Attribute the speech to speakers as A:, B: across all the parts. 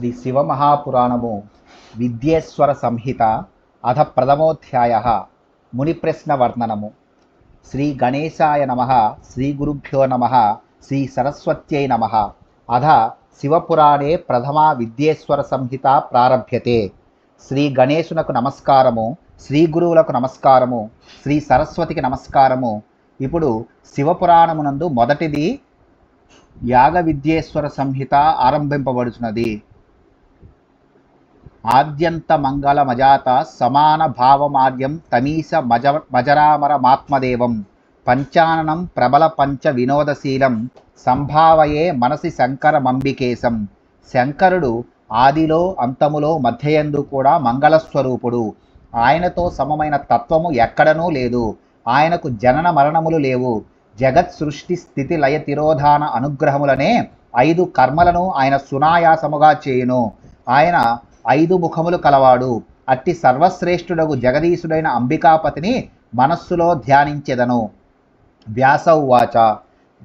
A: శ్రీ శివమహాపురాణము విద్యేశ్వర సంహిత అధ ప్రథమోధ్యాయ మునిప్రశ్న వర్ణనము శ్రీ గణేశాయ నమ శ్రీ గురుభ్యో నమ శ్రీ సరస్వత్యై నమ. అధ శివపురాణే ప్రథమ విద్యేశ్వర సంహిత ప్రారభ్యతే. శ్రీ గణేశునకు నమస్కారము శ్రీ గురువులకు నమస్కారము శ్రీ సరస్వతికి నమస్కారము. ఇప్పుడు శివపురాణమునందు మొదటిది యాగ విద్యేశ్వర సంహిత ఆరంభింపబడుచున్నది. ఆద్యంత మంగళ మజాత సమాన భావమార్యం తమీస మజ మజరామరమాత్మదేవం. పంచాననం ప్రబల పంచ వినోదశీలం సంభావయే మనసి శంకర మంబికేశం. శంకరుడు ఆదిలో అంతములో మధ్యయందు కూడా మంగళస్వరూపుడు. ఆయనతో సమమైన తత్వము ఎక్కడనూ లేదు. ఆయనకు జనన మరణములు లేవు. జగత్ సృష్టి స్థితి లయ తిరోధాన అనుగ్రహములనే ఐదు కర్మలను ఆయన సునాయాసముగా చేయును. ఆయన ఐదు ముఖములు కలవాడు. అట్టి సర్వశ్రేష్ఠుడగు జగదీశుడైన అంబికాపతిని మనస్సులో ధ్యానించెదను. వ్యాసౌవాచ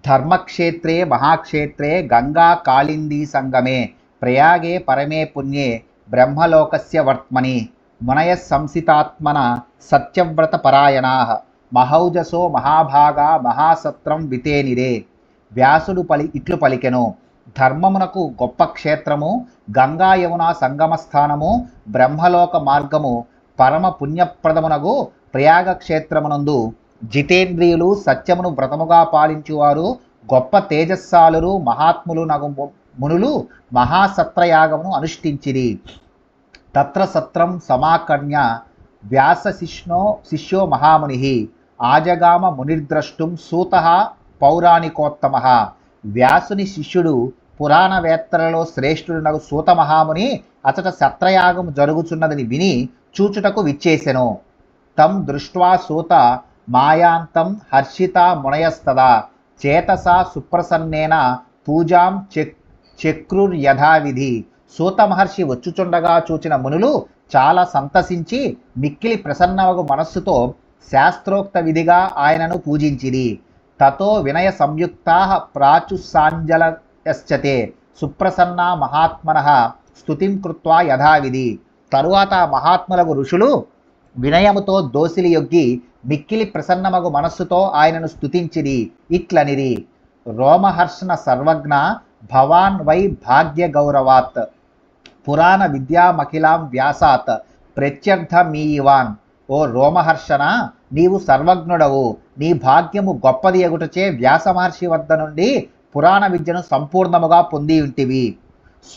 A: ధర్మక్షేత్రే మహాక్షేత్రే గంగా కాళిందీ సంగమే ప్రయాగే పరమే పుణ్యే బ్రహ్మలోకస్య వర్త్మని మునయ సంసితాత్మన సత్యవ్రత పరాయణా మహౌజసో మహాభాగా మహాసత్రం వితేనిరే వ్యాసుడు పలి ఇట్లు పలికెను ధర్మమునకు గొప్ప క్షేత్రము గంగా యమున సంగమస్థానము బ్రహ్మలోక మార్గము పరమ పుణ్యప్రదమునగు ప్రయాగ క్షేత్రమునందు జితేంద్రియులు సత్యమును వ్రతముగా పాలించువారు గొప్ప తేజస్సాలురు మహాత్ములు నగు మునులు మహాసత్రయాగమును అనుష్ఠించిరి. తత్ర సత్రం సమాకర్ణ్య వ్యాస శిష్ణో శిష్యో మహాముని ఆజగామ మునిర్ద్రష్టుం సూత పౌరాణికోత్తమ. వ్యాసుని శిష్యుడు పురాణవేత్తలలో శ్రేష్ఠుడునగు సూత మహాముని అతట సత్రయాగం జరుగుచున్నదని విని చూచుటకు విచ్చేసెను. తం దృష్ట్వా సూత మాయాంతం హర్షిత మునయస్తదా చేతసా సుప్రసన్నేన పూజాం చెక్ చక్రుర్యథావిధి. సూత మహర్షి వచ్చుచుండగా చూచిన మునులు చాలా సంతసించి మిక్కిలి ప్రసన్నవగు మనస్సుతో శాస్త్రోక్త విధిగా ఆయనను పూజించిరి. తతో వినయ సంయుక్తా ప్రాచుసాంజలయశ్చతే. సుప్రసన్న మహాత్మన. స్తుతిం కృత్వా యథావిధి. తరువాత మహాత్ములకు ఋషులు వినయముతో దోసిలి యొగ్గి మిక్కిలి ప్రసన్నమగు మనస్సుతో ఆయనను స్తుతించిరి. ఇట్లనిరి. రోమహర్షణ సర్వజ్ఞ భవాన్ వై భాగ్య గౌరవాత్ పురాణ విద్యామఖిలాం వ్యాసాత్. ప్రత్యర్థమీయివాన్. ఓ రోమహర్షణ నీవు సర్వజ్ఞుడవు. నీ భాగ్యము గొప్పది ఎగుటచే వ్యాసమహర్షి వద్ద నుండి పురాణ విద్యను సంపూర్ణముగా పొంది ఉంటివి.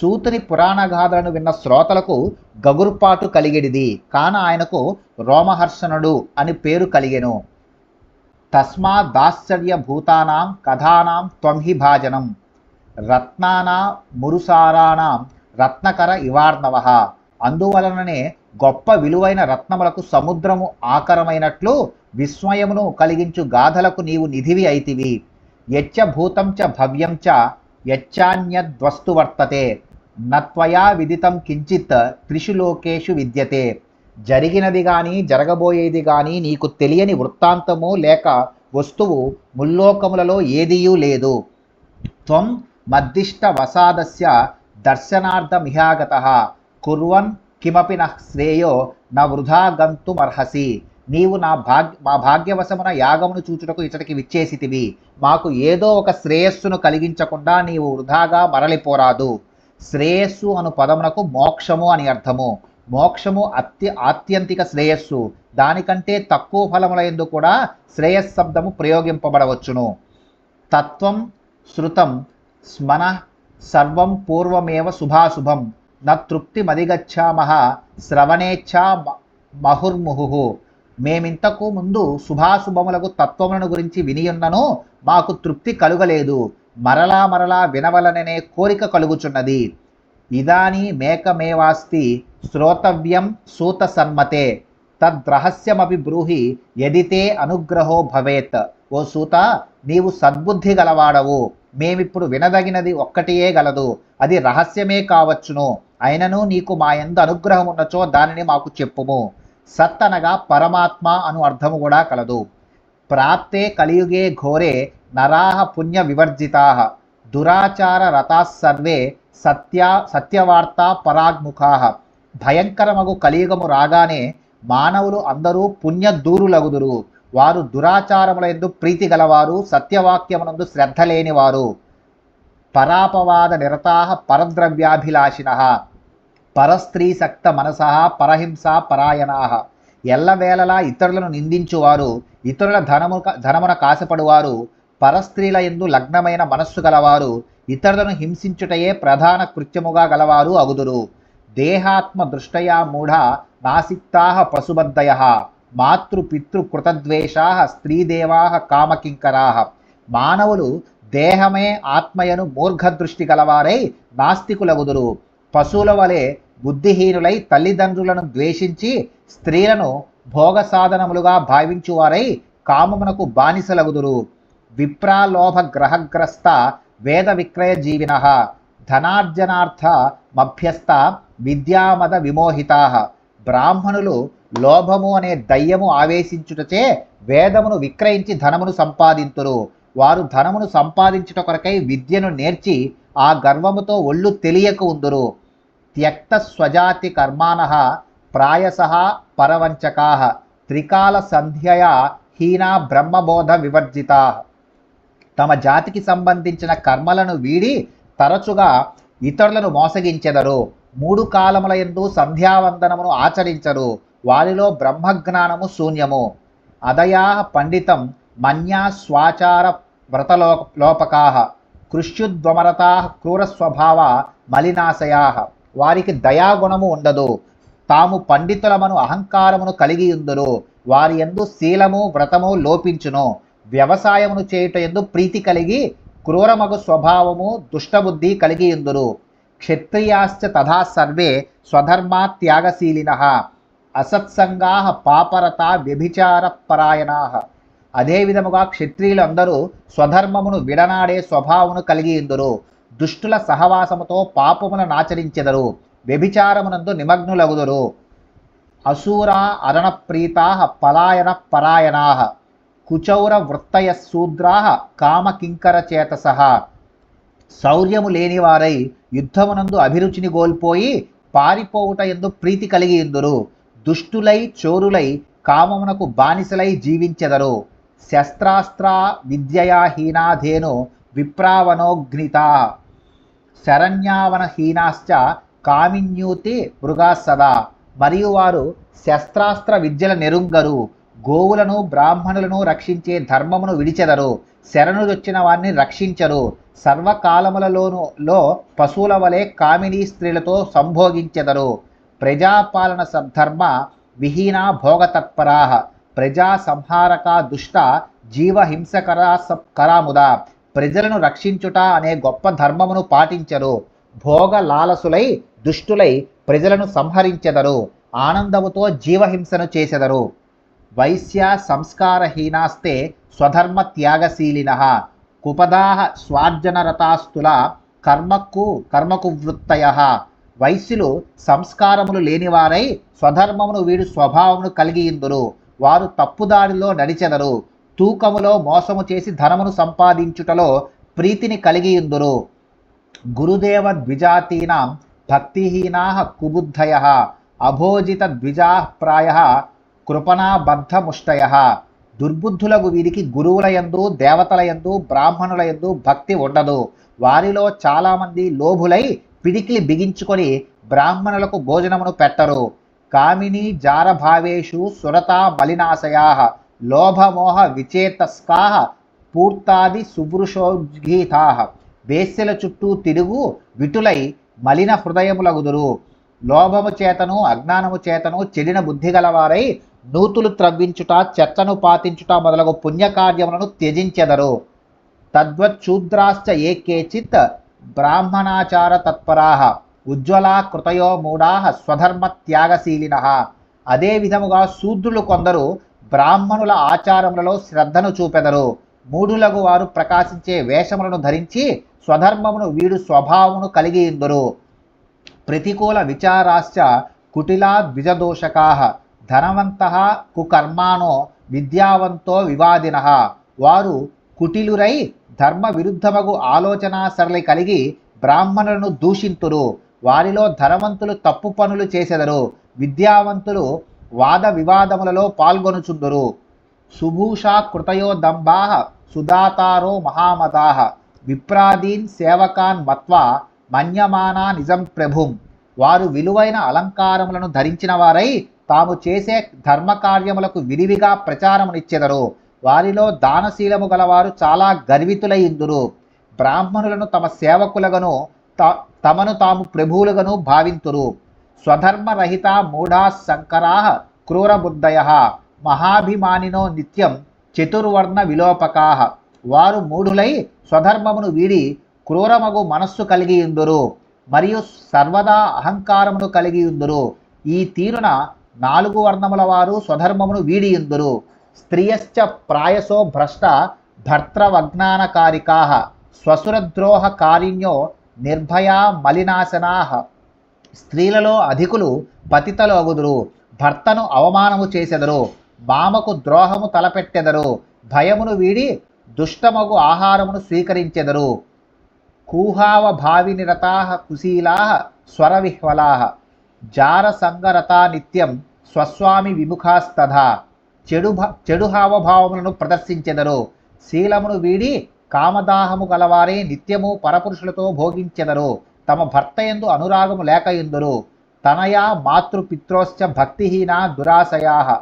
A: సూతుని పురాణ గాథలను విన్న శ్రోతలకు గగుర్పాటు కలిగిడిది. కాన ఆయనకు రోమహర్షణుడు అని పేరు కలిగెను. తస్మా దాశ్చర్య భూతానాం కథానాం త్వంహి భాజనం. రత్నానా మురుసారాణం రత్నకర ఇవార్ణవ. అందువలననే గొప్ప విలువైన రత్నములకు సముద్రము ఆకరమైనట్లు విస్మయమును కలిగించు గాథలకు నీవు నిధివి అయితివి. యచ్చ చ భవ్యం చ యచ్చాన్యద్వస్తు వర్తతే. నత్వయా విదితం కించిత్ త్రిషు లోకేషు విద్యతే. జరిగినది కానీ జరగబోయేది కానీ నీకు తెలియని వృత్తాంతము లేక వస్తువు ముల్లోకములలో ఏదియూ లేదు. త్వం మద్దిష్ట వసాదస్య దర్శనార్థమిహాగత. కుర్వన్ కిమపి నా శ్రేయో నా వృధా గంతుమర్హసి. నీవు నా భాగ్య మా భాగ్యవశమున యాగమును చూచుటకు ఇతడికి విచ్చేసితివి. మాకు ఏదో ఒక శ్రేయస్సును కలిగించకుండా నీవు వృధాగా మరలిపోరాదు. శ్రేయస్సు అను పదమునకు మోక్షము అని అర్థము. మోక్షము అత్య ఆత్యంతిక శ్రేయస్సు. దానికంటే తక్కువ ఫలములందు కూడా శ్రేయస్శబ్దము ప్రయోగింపబడవచ్చును. తత్వం శృతం స్మన సర్వం పూర్వమేవ శుభాశుభం. న తృప్తిమధిగచ్చామహ శ్రవణేచ్ఛా మహుర్ముహు. మేమింతకు ముందు శుభాశుభములకు తత్వములను గురించి వినియున్నను మాకు తృప్తి కలుగలేదు. మరలా మరలా వినవలననే కోరిక కలుగుచున్నది. ఇదాని మేకమేవాస్తి శ్రోతవ్యం సూత సన్మతే. తద్రహస్యమపి బ్రూహి యదితే అనుగ్రహో భవేత్. ఓ సూత నీవు సద్బుద్ధి గలవాడవు. మేమిప్పుడు వినదగినది ఒక్కటియే గలదు. అది రహస్యమే కావచ్చును. అయినను నీకు మా ఎందు అనుగ్రహం ఉన్నచో దానిని మాకు చెప్పుము. సత్ అనగా పరమాత్మ అను అర్థము కూడా కలదు. ప్రాప్తే కలియుగే ఘోరే నరాహ పుణ్య వివర్జితా దురాచార రథా సర్వే సత్య సత్యవార్త పరాగ్ముఖా భయంకరమగు కలియుగము రాగానే మానవులు అందరూ పుణ్య దూరులగుదురు. వారు దురాచారములందు ప్రీతి గలవారు సత్యవాక్యమునందు శ్రద్ధ లేనివారు. పరాపవాద నిరతా పరద్రవ్యాభిలాషిన. పరస్త్రీసక్త మనస పరహింస పరాయణా. ఎల్లవేళలా ఇతరులను నిందించువారు ఇతరుల ధనము ధనమున కాసపడువారు పరస్త్రీల ఎందు లగ్నమైన మనస్సు గలవారు ఇతరులను హింసించుటయే ప్రధాన కృత్యముగా గలవారు అగుదురు. దేహాత్మ దృష్టయా మూఢ నాసిక్తా పశుబద్ధయ. మాతృపితృకృతద్వేషా స్త్రీదేవా కామకింకరా. మానవులు దేహమే ఆత్మయను మూర్ఘదృష్టి గలవారై నాస్తికులగుదురు పశువుల వలె బుద్ధిహీనులై తల్లిదండ్రులను ద్వేషించి స్త్రీలను భోగ సాధనములుగా భావించువారై కామమునకు బానిసలగుదురు విప్రాలోభ గ్రహగ్రస్త వేద విక్రయ జీవిన ధనార్జనార్థ మభ్యస్థ విద్యామద విమోహితా. బ్రాహ్మణులు లోభము అనే దయ్యము ఆవేశించుటచే వేదమును విక్రయించి ధనమును సంపాదింతురు. వారు ధనమును సంపాదించుట కొరకై విద్యను నేర్చి ఆ గర్వముతో ఒళ్ళు తెలియక ఉందురు. త్యక్త స్వజాతి కర్మాణ ప్రాయస పరవంచకా త్రికాల సంధ్యయా హీనా బ్రహ్మబోధ వివర్జితా. తమ జాతికి సంబంధించిన కర్మలను వీడి తరచుగా ఇతరులను మోసగించెదరు. మూడు కాలముల ఎందు సంధ్యావందనమును ఆచరించరు. వారిలో బ్రహ్మజ్ఞానము శూన్యము. అదయా పండితం మన్యా స్వాచార వ్రతలో లోపకా కృష్యుద్వమరతా క్రూరస్వభావ మలినాశయా. వారికి దయాగుణము ఉండదు. తాము పండితులమను అహంకారమును కలిగి ఉందురు. వారి ఎందు శీలము వ్రతము లోపించును. వ్యవసాయమును చేయుట ఎందు ప్రీతి కలిగి క్రూరమగు స్వభావము దుష్టబుద్ధి కలిగి ఉందురు. క్షత్రియాశ్చ తథా సర్వే స్వధర్మా త్యాగశీలిన. అసత్సంగా పాపరత వ్యభిచారపరాయణా. అదేవిధముగా క్షత్రియులందరూ స్వధర్మమును విడనాడే స్వభావమును కలిగి ఇందురు. దుష్టుల సహవాసముతో పాపములను నాచరించెదరు వ్యభిచారమునందు నిమగ్నులగుదురు. అసూరా అరణప్రీతా పలాయన పరాయణా కుచౌర వృత్తయ శూద్రా కామకింకర చేతస శౌర్యము లేనివారై యుద్ధమునందు అభిరుచిని కోల్పోయి పారిపోవుట ఎందు ప్రీతి కలిగి ఇందురు. దుష్టులై చోరులై కామమునకు బానిసలై జీవించెదరు. శస్త్రాస్త్ర విద్యయా హీనాధేను విప్రావనోగ్నిత శరణ్యావనహీనాశ్చ కామిన్యూతి మృగా సదా. మరియు వారు శస్త్రాస్త్ర విద్యల నెరుంగరు. గోవులను బ్రాహ్మణులను రక్షించే ధర్మమును విడిచెదరు. శరణుదొచ్చిన వారిని రక్షించరు. సర్వకాలములలోను లో పశువుల వలె కామినీ స్త్రీలతో సంభోగించెదరు. ప్రజాపాలన సద్ధర్మ విహీన భోగతత్పరా. ప్రజా సంహారక దుష్ట జీవహింసకరా కరాముదా. ప్రజలను రక్షించుట అనే గొప్ప ధర్మమును పాటించరు. భోగ లాలసులై దుష్టులై ప్రజలను సంహరించెదరు. ఆనందముతో జీవహింసను చేసెదరు. వైశ్య సంస్కారహీనాస్తే స్వధర్మ త్యాగశీలిన. కుపదా స్వార్జనరతాస్తుల కర్మకు కర్మకు వృత్తయ. వైశ్యులు సంస్కారములు లేనివారై స్వధర్మమును వీడు స్వభావమును కలిగి ఇందురు. వారు తప్పుదారిలో నడిచెదరు. తూకములో మోసము చేసి ధనమును సంపాదించుటలో ప్రీతిని కలిగి ఇందురు. గురుదేవ ద్విజాతీనాం భక్తిహీనా కుబుద్ధయ అభోజిత ద్విజా ప్రాయ కృపణాబద్ధముష్టయ. దుర్బుద్ధులకు వీరికి గురువుల యందు దేవతల బ్రాహ్మణుల యందు భక్తి ఉండదు. వారిలో చాలామంది లోభులై పిడికిలి బిగించుకొని బ్రాహ్మణులకు భోజనమును పెట్టరు. కామిని జారభావేషు సురతా మలినాశయా లోభమోహ విచేతస్కా పూర్తాది సువృషోద్గీతా వేస్యల చుట్టూ తిరుగు విటులై మలిన హృదయములగుదురు. లోభము చేతను అజ్ఞానము చేతను చెడిన బుద్ధి గలవారై నూతులు త్రవ్వించుట చెత్తను పాతించుట మొదలగు పుణ్యకార్యములను త్యజించెదరు. తద్వచ్చూద్రాశ్చ ఏ కేచిత్ బ్రాహ్మణాచార తత్పరాహ ఉజ్వలా కృతయో మూఢా స్వధర్మ త్యాగశీలిన అదే విధముగా శూద్రులు కొందరు బ్రాహ్మణుల ఆచారములలో శ్రద్ధను చూపెదరు. మూఢులకు వారు ప్రకాశించే వేషములను ధరించి స్వధర్మమును వీడు స్వభావమును కలిగి ఇందురు. ప్రతికూల విచారాశ్చ కుటిలా ద్విజదోషకా. ధనవంత కుకర్మానో విద్యావంతో వివాదిన. వారు కుటిలురై ధర్మ విరుద్ధమగు ఆలోచన సరళి కలిగి బ్రాహ్మణులను దూషింతురు. వారిలో ధనవంతులు తప్పు పనులు చేసెదరు. విద్యావంతులు వాద వివాదములలో పాల్గొనుచుందురు. సుభూషా కృతయో దంభా సుదాతారో మహామతా విప్రాదీన్ సేవకాన్ మత్వా మన్యమానా నిజం ప్రభుం. వారు విలువైన అలంకారములను ధరించిన వారై తాము చేసే ధర్మకార్యములకు విరివిగా ప్రచారమునిచ్చెదరు. వారిలో దానశీలము గలవారు చాలా గర్వితులై ఇందురు. బ్రాహ్మణులను తమ సేవకులగను త తమను తాము ప్రభువులుగను భావింతురు. స్వధర్మరహిత మూఢా సంకరా క్రూరబుద్ధయ. మహాభిమానినో నిత్యం చతుర్వర్ణ విలోపకా. వారు మూఢులై స్వధర్మమును వీడి క్రూరమగు మనస్సు కలిగి ఉందురు మరియు సర్వదా అహంకారమును కలిగి ఉందురు ఈ తీరున నాలుగు వర్ణముల వారు స్వధర్మమును వీడియుందురు. స్త్రియశ్చ ప్రాయసో భ్రష్ట భర్తవజ్ఞానకారికా స్వసురద్రోహ కారిణ్యో నిర్భయా మలినాశనాహ స్త్రీలలో అధికులు పతితలు అగుదురు భర్తను అవమానము చేసెదరు మామకు ద్రోహము తలపెట్టెదరు భయమును వీడి దుష్టమగు ఆహారమును స్వీకరించెదరు. కూహావ భావి నిరతా కుశీలా స్వరవిహ్వలా. జారసంగరతా నిత్యం స్వస్వామి విముఖాస్తథ. చెడు చెడు హావభావములను ప్రదర్శించెదరు శీలమును వీడి కామదాహము గలవారే నిత్యము పరపురుషులతో భోగించెదరు. తమ భర్త ఎందు అనురాగము లేక ఎందురు తనయా మాతృపిత్రోశ్చ భక్తిహీన దురాశయా.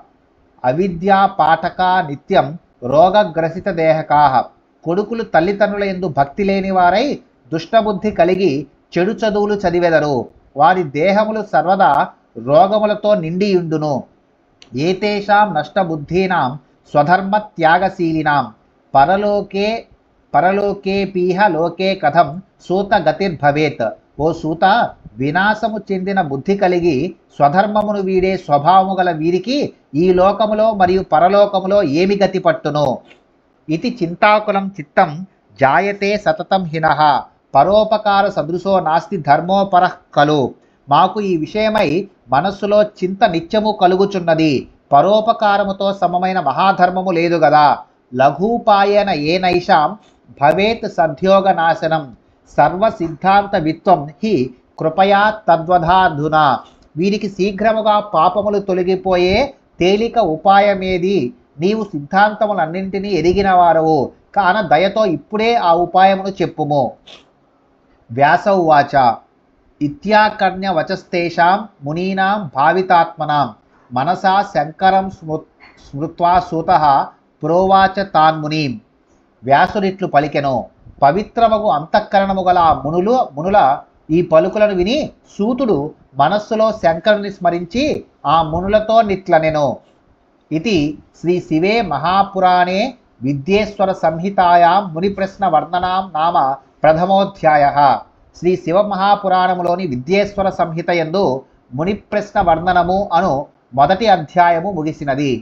A: అవిద్యా పాఠక నిత్యం రోగగ్రసిత దేహకా. కొడుకులు తల్లిదండ్రుల ఎందు భక్తి లేని వారై దుష్టబుద్ధి కలిగి చెడు చదువులు చదివెదరు. వారి దేహములు సర్వదా రోగములతో నిండియుండును. ఏతేషాం నష్టబుద్ధీనాం స్వధర్మ త్యాగశీలినాం పరలోకే పరలోకేపీహ లోకే కథం సూత గతిర్భవేత్ ఓ సూత వినాశము చెందిన బుద్ధి కలిగి స్వధర్మమును వీడే స్వభావము గల వీరికి ఈ లోకములో మరియు పరలోకములో ఏమి గతి పట్టును? ఇది చింతాకులం చిత్తం జాయతే సతతం హినః. పరోపకార సదృశో నాస్తి ధర్మోపర కలు. మాకు ఈ విషయమై మనస్సులో చింత నిత్యము కలుగుచున్నది. పరోపకారముతో సమమైన మహాధర్మము లేదు గదా. లఘూపాయన ఏనైషాం భవేత్ సద్యోగ నాశనం సర్వ సిద్ధాంత విత్వం హి కృపయా తద్వధాధునా వీరికి శీఘ్రముగా పాపములు తొలగిపోయే తేలిక ఉపాయమేది. నీవు సిద్ధాంతములన్నింటినీ ఎరిగిన వారవు కాన దయతో ఇప్పుడే ఆ ఉపాయమును చెప్పుము. వ్యాసౌవాచ ఇత్యాకర్ణ్య వచస్తేషాం మునీనాం భావితాత్మనాం. మనసా శంకరం స్మృ స్మృత్వా సూత ప్రోవాచ తాన్మునీం. వ్యాసుడిట్లు పలికెను. పవిత్రమగు అంతఃకరణము గల మునులు మునుల ఈ పలుకులను విని సూతుడు మనస్సులో శంకరుని స్మరించి ఆ మునులతో నిట్లనెను. ఇది శ్రీ శివే మహాపురాణే విద్యేశ్వర సంహితాయాం ముని ప్రశ్న వర్ణనాం నామ ప్రథమోధ్యాయ. శ్రీ శివ మహాపురాణములోని విద్యేశ్వర సంహిత యందు ముని ప్రశ్న వర్ణనము అను మొదటి అధ్యాయము ముగిసినది.